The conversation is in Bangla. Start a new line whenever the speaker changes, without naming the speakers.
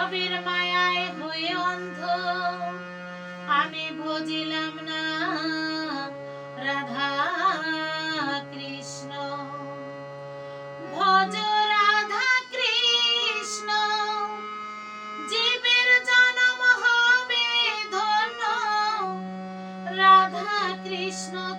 ভবের মায়ায় হয়ে অন্ধ। আমি বুঝিলাম না রাধা কৃষ্ণ। ভজ রাধা কৃষ্ণ। জীবের জনম হবে ধন্য। রাধা কৃষ্ণ